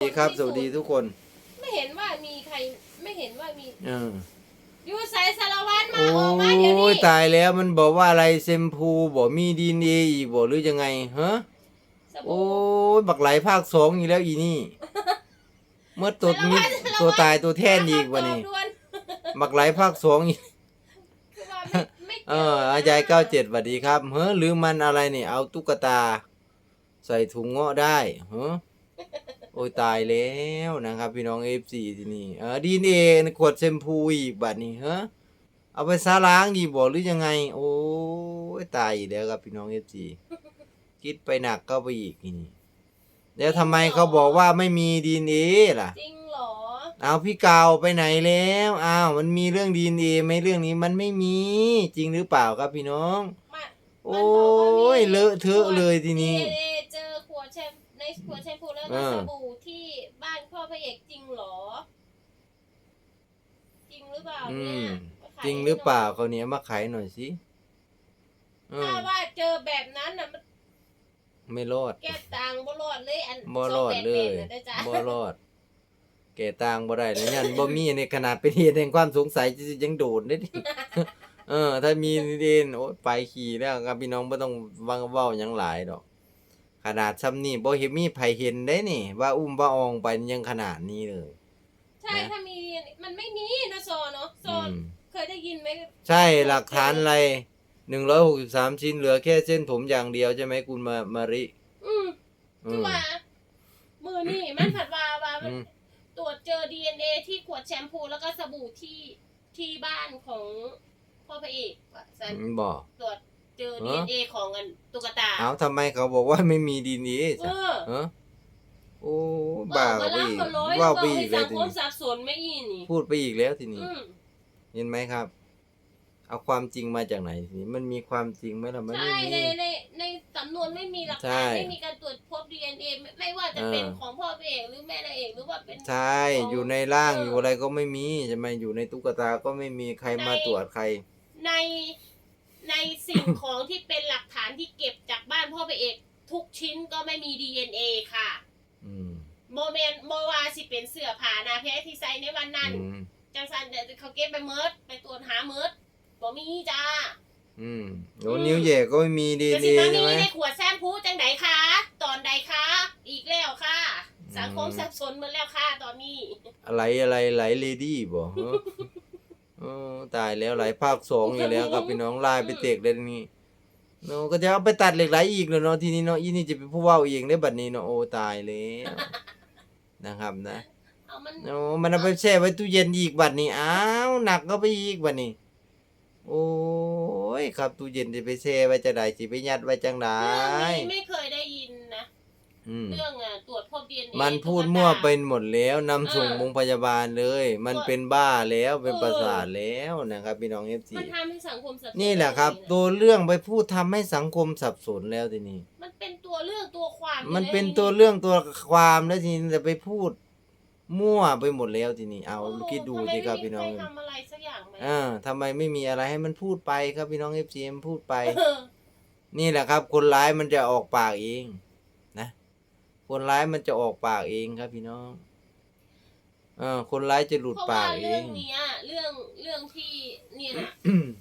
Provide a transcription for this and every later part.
สวัสดีครับสวัสดีทุกคนไม่เห็นว่ามีใครไม่เห็นว่ามีเออยูใส่สารวัตรมาโอ้ออกมาเดี๋ยวนี้ยตายแล้วมันบอกว่าอะไรเซมพูบอกมีดีเออีกบอกหรือยังไงฮะสโอ้บู่ยบักไหลภาคสองอีกแล้วอีนี่ เมื่อตัวมิดตัวตายตัวแท่นอีกวันนี้ ด่วนบักไหลภาคสองอีกคือว่าไม่ไม่เอออาจารย์เก้าเจ็ดสวัสดีครับเฮ้อหรือมันอะไรนี่เอาตุ๊กตา ใส่ถุงเงาะได้เฮ้อโอ้ยตายแล้วนะครับพี่น้องเอฟซีที่นี่เออดีเอขวดแชมพูอีกบัดนี้เฮ้อเอาไปซาล้างดีบ่หรือยังไง โอ้ยตายอีกแล้วครับพี่น้องเอฟซีคิดไปหนักก็ไปอีกนี่แล้วทำไมเขาบอกว่าไม่มีดีเอล่ะ จริงเหรอ เอาพี่เกาวไปไหนแล้วอ้าวมันมีเรื่องดีเอไหมเรื่องนี้มันไม่มีจริงหรือเปล่าครับพี่น้องมาโอ้ยเลอะเทอะเลยทีนี้เอเจอขวดแชม ในขวดแชมพูแล้วเอก็อสบู่ที่บ้านพ่อพระเอกจริงเหรอ จริงหรือเปล่าอืเนี่มยมาขายจริงหรือเปล่าเขาวเนี้ยมาขายหน่อยสิเออถ้าว่าเจอแบบนั้นน่ะมันไม่รอดแก้ตังค์บ่รอดเลยอันบ่รอดเลยสงแปดแปดน่ะด้อจ้ะบ่รอด แก่ตางบ่ได้เลยยันบ่มีในขนาดเป็นเหตุแห่งความสงสัยจะยังโดดได้ดิ เออ ถ้ามีเดนโอ้ยไปขี่แล้วครับพี่น้องบ่ต้องวังเว้าหยังหลายดอก ขนาดซ้ำนี่บ่เห็นมีไผเห็นได้นี่ ว่าอุ้มว่าอองไปยังขนาดนี้เลย ใช่นะถ้ามีมันไม่มีนะโซเนาะโซอืม เคยได้ยินไหมใช่หลักฐานอะไรหนึ่งร้อยหกสิบสามชิ้นเหลือแค่เส้นผมอย่างเดียวใช่ไหมคุณมามาริอืมอืคือม ว่ามือนี่มันผัดว่าว่ามันอืม ตรวจเจอ DNA ที่ขวดแชมพูแล้วก็สบู่ที่ที่บ้านของพ่อพระเอกว่าสันอืมบอกตรวจ เจอเหรอ DNA ของอันตุ๊กตา เอาทำไมเขาบอกว่าไม่มีดีนี้เออฮะโอ้เอบ้าอมาไปล้างอีกมาร้อยว่าบอกไปอีให้กแล้สัวงทีคมนี้สับสนไม่อีนี่พูดไปอีกแล้วทีนี้อืมเห็นไหมครับ เอาความจริงมาจากไหนทีนี้มันมีความจริงไหมล่ะมันใช่ไม่ในมีในในสำนวนไม่มีหลักใช่ฐานไม่มีการตรวจพบ DNA ไม่ไม่ว่าจะเป็นเออของพ่อพระเอกหรือแม่นางเอกหรือว่าเป็นใช่อยู่ในร่างเออออยู่อะไรก็ไม่มีใช่ไหมอยู่ในตุ๊กตาก็ไม่มีใครมาในตรวจใคร ใน ในสิ่งของที่เป็นหลักฐานที่เก็บจากบ้านพ่อพระเอกทุกชิ้นก็ไม่มี DNA ค่ะอืมโมเมนโมวาสิเป็นเสื้อผ้าหนาแพ้ที่ใส่ในวันนั้น อืมจังสันเดี๋ยวเขาเก็บไปเมิดไปตรวจหาเมิดบ่มีจ้า อืมโอ้นิ้วแย่ก็ไม่มีดีแต่เอสิมาใช่มีไหม ในขวดแซมพูจังไหนคะ ตอนใดคะ อีกแล้วค่ะ สังคมอืม สับสนหมาแล้วค่ะตอนนี้ อะไรอะไรไหลเลดี้บ่ฮะ โอ้ตายแล้วไหลภาคสองอีกแล้วครับพี่น้องไล่ไปเตกเลยนี่เนาะก็จะเอาไปตัดเหล็กไหลอีกแล้วเนาะทีนี้เนาะอีนี่จะเป็นผู้เว้าเองได้บัดนี้เนาะโอ้ตายแล้วนะครับนะเอามันโอ้มันเอาไปแช่ไว้ตู้เย็นอีกบัดนี้อ้าวหนักก็ไปอีกบัดนี้ โอ้ยครับตู้เย็นจะไปแช่ไว้จะได้สิไปยัดไว้จังไดเรื่องนี้ไม่เคยได้ยินนะอืม เรื่องอะตรวจพบ DNA มันพูดมั่วไปหมดแล้วนำส่งโรงพยาบาลเลย มันเป็นบ้าแล้วเป็นประสาทแล้วนะครับ พี่น้องเอฟซีมันทำให้สังคมสับสนนี่แหละครับจงๆนะตัวเรื่องไปพูดทำให้สังคมสับสนแล้วทีนี้ มันเป็นตัวเรื่องตัวความอยู่มันเป็นใตัวเรื่องตัวความแล้วทีนี้แต่ไปพูด มั่วไปหมดแล้วทีนี้ เอาโอ้คิดดูทำไมสิครับไม่มีพี่น้องใครทำอะไรสักอย่างไหมอ่าทำไมไม่มีอะไรให้มันพูดไปครับพี่น้องเอฟซีมันพูดไป เออ นี่แหละครับ คนร้ายมันจะออกปากเองนะ คนร้ายมันจะออกปากเองครับพี่น้องเออคนร้ายจะหลุดเพราะปาว่ากเอเรื่องงเนี้ยเรื่องเรื่องที่เนี่ยนะ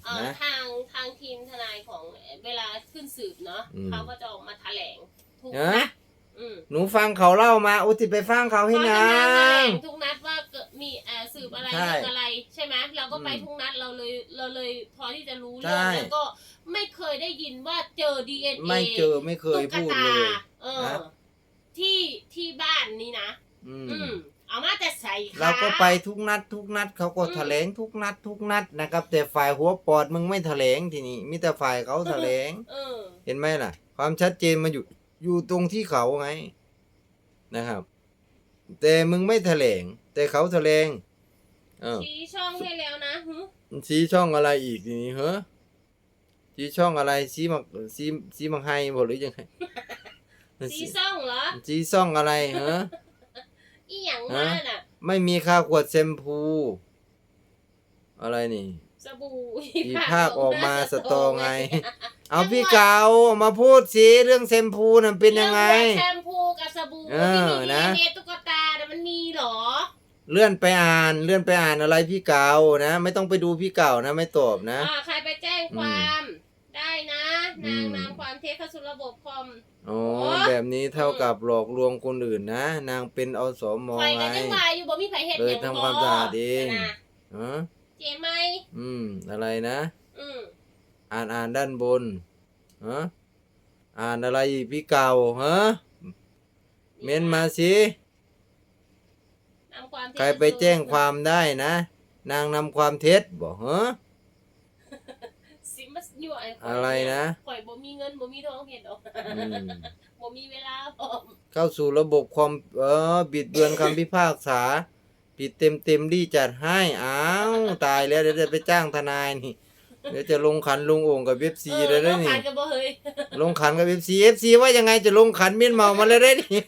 เอ่อนะ ทางทางทีมทนายของเวลาขึ้นสืบเนาะอืม เขาก็จะออกมาแถลงทุกเอ๊ะนัดอืมหนูฟังเขาเล่ามาอุยติไปฟังเขาให้เขานาจะมาแถลงงทุกนัดว่าเกิดมีเอ่อสืบอะไรใช่เรื่องอะไรใช่ไหมเราก็ไปอืมทุกนัดเราเลยเราเลยพอที่จะรู้ใช่เรื่องแล้วก็ไม่เคยได้ยินว่าเจอ DNA ไม่เจอไม่เคยพูดเลย ตุ๊กตาเออนะ ที่ที่บ้านนี้นะอืม อืมเอามาแต่ใส่ขาเราก็ไปทุกนัด ทุกนัดเขาก็อืมแถลงทุกนัด ทุกนัดนะครับ แต่ฝ่ายหัวปอดมึงไม่แถลงทีนี้มีแต่ฝ่ายเขาแถลง เออ เห็นไหมล่ะ ความชัดเจนมันอยู่อยู่ตรงที่เขาไงนะครับ แต่มึงไม่แถลง แต่เขาแถลงเออชี้ช่องให้แล้วนะหึชี้ช่องอะไรอีกทีนี้เหรอชี้ช่องอะไรชี้มักชี้ชี้มังไฮบ่หรือยังไง ชี้ช่องเหรอชี้ช่องอะไรเหรอ อีหยังมาน่ะ ไม่มีค่าขวดแชมพู อะไรนี่ สบู่อีภาคออกมาสตอไง เอาพี่เกามาพูดสิเรื่องแชมพูน่ะเป็นยังไง เรื่องหัวแชมพูกับสบู่เอที่อมีนะดีเอตุ๊กตาเลื่อนไปอ่านเลื่อนไปอ่านอะไรพี่เก่านะ ไม่ต้องไปดูพี่เก่านะ ไม่ตอบนะ อ่าใครไปแจ้งความ ได้นะอืนางมนำความเท็จเข้าสู่ระบบคอม อ๋อโอ้ แบบนี้เท่ากับหลอกลวงคนอื่นนะ นางเป็นอสมคอยไงกันยังวายอยู่บ่มีไผเห็นเลยอย่างทำความสะอาดเองนะฮะเจไหมอืม อะไรนะ อืมอ่านอ่านด้านบนฮะอ่านอะไรอีกพี่เก่าฮะเม้นมาสิ นำความเท็จใครไปแจ้งความได้นะ นางนำความเท็จบอกฮะ สิมัสยั่วไอ้ข่ยอะไรนะ ข่อยบ่มีเงินบ่มีทองเห็นดอกอืมบ่มีเวลาพร้อมเข้าสู่ระบบความเออบิดเบือนคำพิพากษา ผิดเต็มเต็มๆดีจัดให้อ้าวตายแล้วเดี๋ยวจะไปจ้างทนายนี่ เดี๋ยวจะลงขันลงโอ่งกับเว็บซีเออเลยได้บ่นี่ ขาดกันบ่เฮ้ยลงขันกับเอฟซีเอฟซีว่ายังไงจะลงขันเมียนเมามาเลยได้นี่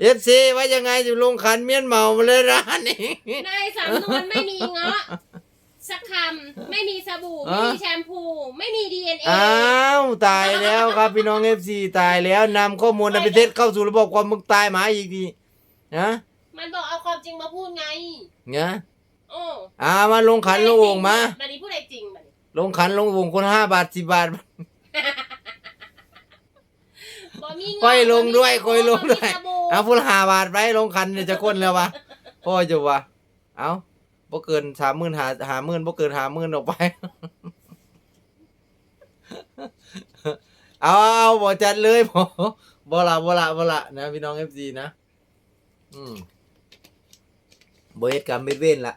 เอฟซี ว่ายังไงจะลงขันเมียนเมามาเลยร้านนี้ ในสำนวนไม่มีเงาะ สักคำ ไม่มีสบู่ ไม่มีแชมพู ไม่มี DNA อ้าวตายแล้วครับพี่น้องเอฟซีตายแล้วนำข้อมูลอันเป็นเท็จเข้าสู่ระบบความมึงตายหมาอีกทีนะมันบอกเอาความจริงมาพูดไง เนี่ยโอ้อ่ามาลงขันลงโอ่งมา บัดนี้พูดอะไรจริงบัดนี้ลงขันลงโอ่งคนห้าบาทสิบบาท บ่มีเงาะค่อยลงด้วยบ่มีค่อยลงด้วย บ่มีสบู่เอาพูดห้าบาทไปลงขันเนี่ยจะก้นแล้ววะพ่อจะวะเอา บ่เกินสามหมื่นหาหาหมื่นบ่เกินหาหมื่นออกไป เอาเอาบ่จัดเลยบ่บ่ละบ่ละบ่ละนะพี่น้องเอฟซีนะ อืมบ่เฮ็ดกรรมเบ็ดเว้นละ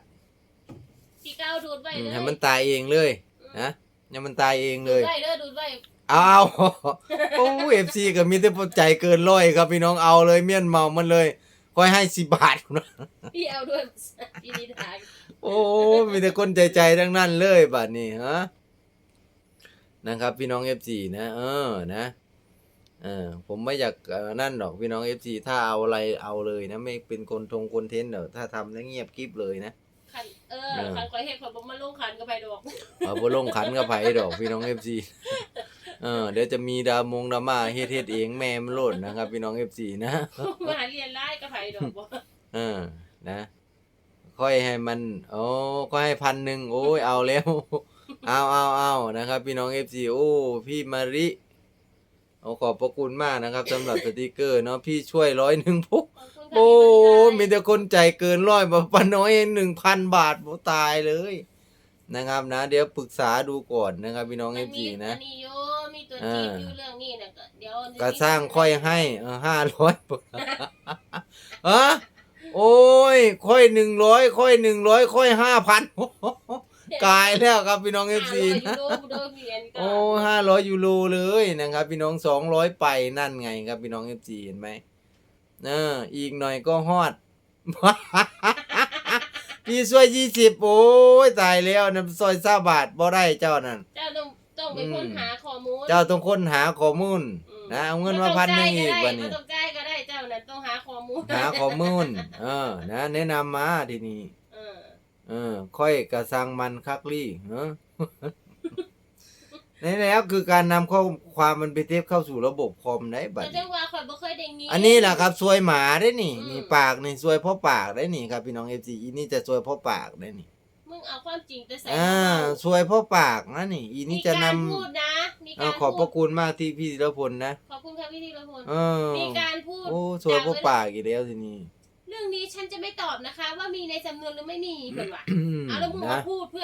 พี่ก้าวดูดไว้อืมเลยให้มันตายเองเลยนะให้มันตายเองเลดูดย ไว้เด้อดูดไว้เอาโอ้เอฟซีก็มีแต่ใจเกินร้อยครับพี่น้องเอาเลยเมียนเมามันเลยค่อยให้สิบบาทนะพี่เอาด้วยพี่นิทาน โอ้ มีแต่คนใจใจๆทั้งนั้นเลยบัดนี้ฮะนะครับ พี่น้องเอฟซีนะ เออนะเออผมไม่อยากเอ่อนั่นหรอกพี่น้องเอฟซีถ้าเอาอะไรเอาเลยนะ ไม่เป็นคนทงคอนเทนต์เดี๋ยวถ้าทำแล้วเงียบกริบเลยนะขันเออเออขันขอยเห็นขอยบ่มาลงขันกับไปดอกเอาบ่ลงขันกับไผดอกพี่น้องเอฟซีเออเดี๋ยวจะมีดามงดราม่าเฮ็ดเฮ็ดเองแม่มันโลดนะครับ พี่น้องเอฟซีนะมาเรียนไล่กับไปดอกบ่เออนะ ค่อยให้มันโอ้ก็ให้พันหนึ่งโอ้ยเอาแล้ว เอาเอาเอานะครับ พี่น้องเอฟซีโอ้พี่มาริโอ้ขอบพระคุณมากนะครับสำหรับสติกเกอร์เนาะพี่ช่วยร้อยหนึ่งปุ๊บขอบคุณค่ะโอ้พี่มีแต่คนใจเกินร้อยแบบปาน้อยหนึ่งพันบาทโอ้ตายเลยนะครับนะ เดี๋ยวปรึกษาดูก่อนนะครับ พี่น้องเอมันฟมีซีนะอันนี้โยมีตัวจีบอยู่เรื่องนี้น่ะก็เดี๋ยวก็สร้างค่อยให้ห้าร้อยฮะ โอ้ย ค่อยหนึ่งร้อยค่อยหนึ่งร้อยค่อยห้าพันกายแล้วครับพี่น้องเอฟซีห้านะร้อยยูโรเด้อพี่แอนก็โอ้ห้าร้อยยูโรเลยนะครับ พี่น้องสองร้อยไปนั่นไงครับพี่น้องเอฟซีเห็นไหมเอออีกหน่อยก็ฮอดพี่ช่วยยี่สิบโอ้ยตายแล้วนะซอยซาบาทบ่ได้เจ้านั่นเจ้าต้องต้องไปค้นหาข้อมูลเจ้าต้องค้นหาข้อมูลอืมนะเอาเงินมาพันหนึ่งอีกวันนี้ นั่นต้องหาข้อมูลหาข้อมูล เออ นะ แนะนำมาทีนี้ เออเออ ค่อยกระสังมันคักลี่เนอะ นี่แล้วคือการนำข้อความมันไปเทปเข้าสู่ระบบคอมได้บัดแต่นี้จังว่าข่อยบ่เคยได้ยิน อันนี้แหละครับซวยหมาได้นี่อืม นี่ปากนี่ซวยเพราะปากได้นี่ครับพี่น้องเอฟซีอีนี่จะซวยเพราะปากได้นี่ มึงเอาความจริงไปใส่อ่าซวยเพราะปากนะนี่ อีมีนี่จะนการพูดนะมีำกาอ่ารขอบพพูระดคุณมากที่พี่ธีรพลนะขอบคุณครับพี่ธีรพลเออมีการพูด โอ้ซวยเพราะปากอีกแล้วทีนี้ เรื่องนี้ฉันจะไม่ตอบนะคะ ว่ามีในสำนวนหรือไม่มีเพิ่นว่าอืมเอาแล้วมึงนะ มาพูดเพื่อ